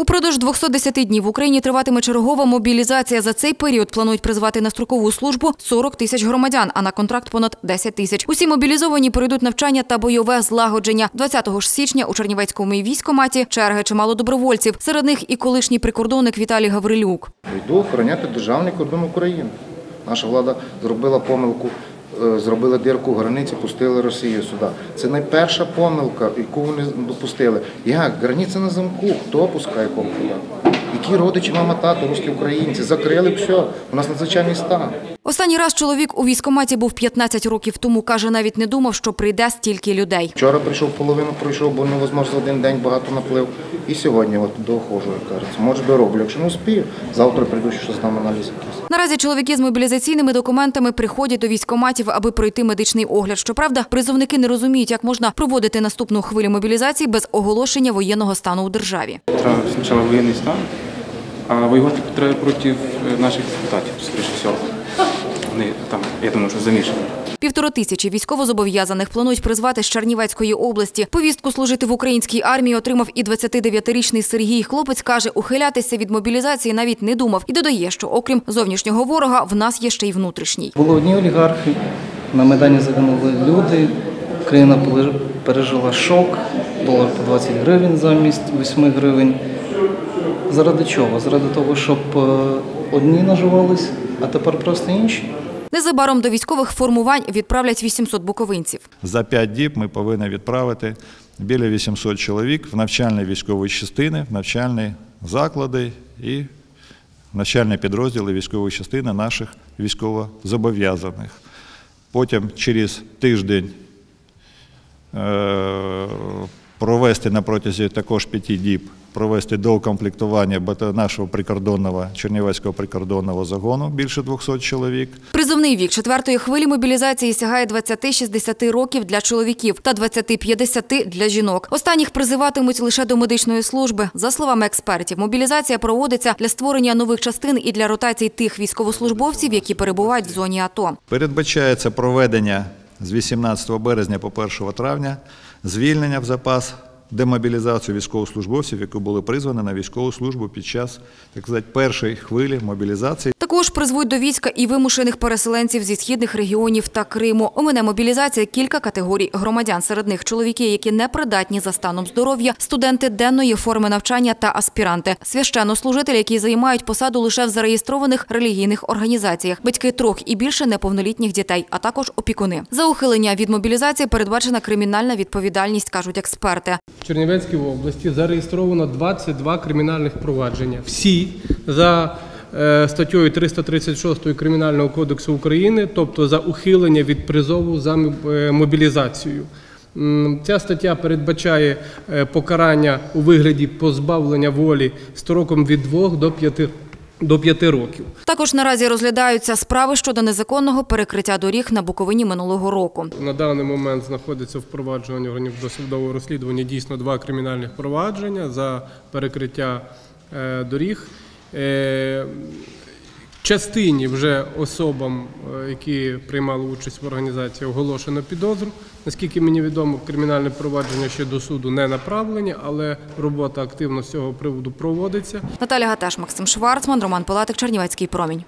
Упродовж 210 днів в Україні триватиме чергова мобілізація. За цей період планують призвати на строкову службу 40 тисяч громадян, а на контракт понад 10 тисяч. Усі мобілізовані пройдуть навчання та бойове злагодження. 20 ж січня у Чернівецькому військкоматі черги чимало добровольців. Серед них і колишній прикордонник Віталій Гаврилюк. Йду охороняти державний кордон України. Наша влада зробила помилку, е, зробила дирку в границі, пустили Росію сюди. Це найперша помилка, яку вони допустили. Як? Границя на замку. Хто пускає туди? Які родичі, мама, тато, русські українці? Закрили все. У нас надзвичайний стан. Останній раз чоловік у військкоматі був 15 років тому. Каже, навіть не думав, що прийде стільки людей. Вчора прийшов, половину пройшов, бо невозможно за один день багато наплив. І сьогодні от доходжу, як кажеться. Може дороблю. Якщо не успію, завтра прийду, що здам аналіз якийсь. Наразі чоловіки з мобілізаційними документами приходять до військкоматів, аби пройти медичний огляд. Щоправда, призовники не розуміють, як можна проводити наступну хвилю мобілізації без оголошення воєнного стану у державі. Треба спочатку воєнний стан, а воювати треба проти наших депутатів, скоріше всього. Вони там, я думаю, що замішані. Півтори тисячі військовозобов'язаних планують призвати з Чернівецької області. Повістку служити в українській армії отримав і 29-річний Сергій. Хлопець каже, ухилятися від мобілізації навіть не думав. І додає, що окрім зовнішнього ворога, в нас є ще й внутрішній. Були одні олігархи, на Майдані загинули люди, країна пережила шок, долар по 20 гривень замість 8 гривень. Заради чого? Заради того, щоб е, одні наживались, а тепер просто інші. Незабаром до військових формувань відправлять 800 буковинців. За 5 діб ми повинні відправити біля 800 чоловік в навчальні військові частини, в навчальні заклади і навчальні підрозділи військової частини наших військовозобов'язаних. Потім через тиждень е, провести на протязі також п'яти діб провести доукомплектування нашого прикордонного Чернівецького прикордонного загону більше 200 чоловік. Призовний вік четвертої хвилі мобілізації сягає 20-60 років для чоловіків та 20-50 для жінок. Останніх призиватимуть лише до медичної служби. За словами експертів, мобілізація проводиться для створення нових частин і для ротації тих військовослужбовців, які перебувають в зоні АТО. Передбачається проведення з 18 березня по 1 травня звільнення в запас, демобілізацію військовослужбовців, які були призвані на військову службу під час так сказати, першої хвилі мобілізації. Також призвуть до війська і вимушених переселенців зі східних регіонів та Криму. У мене мобілізація кілька категорій громадян. Серед них чоловіки, які не придатні за станом здоров'я, студенти денної форми навчання та аспіранти, священнослужителі, які займають посаду лише в зареєстрованих релігійних організаціях, батьки трьох і більше неповнолітніх дітей, а також опікуни. За ухилення від мобілізації передбачена кримінальна відповідальність, кажуть експерти. В Чернівецькій області зареєстровано 22 кримінальних провадження. Всі за е, статтею 336 Кримінального кодексу України, тобто за ухилення від призову за е, мобілізацію. Ця стаття передбачає е, покарання у вигляді позбавлення волі строком від 2 до 5, до п'яти років. Також наразі розглядаються справи щодо незаконного перекриття доріг на Буковині минулого року. На даний момент знаходиться впроваджування органів досудового розслідування дійсно два кримінальних провадження за перекриття е, доріг. Частині вже особам, е, які приймали участь в організації, оголошено підозру. Наскільки мені відомо, кримінальне провадження ще до суду не направлені, але робота активно з цього приводу проводиться. Наталя Гаташ, Максим Шварцман, Роман Палатик, Чернівецький промінь.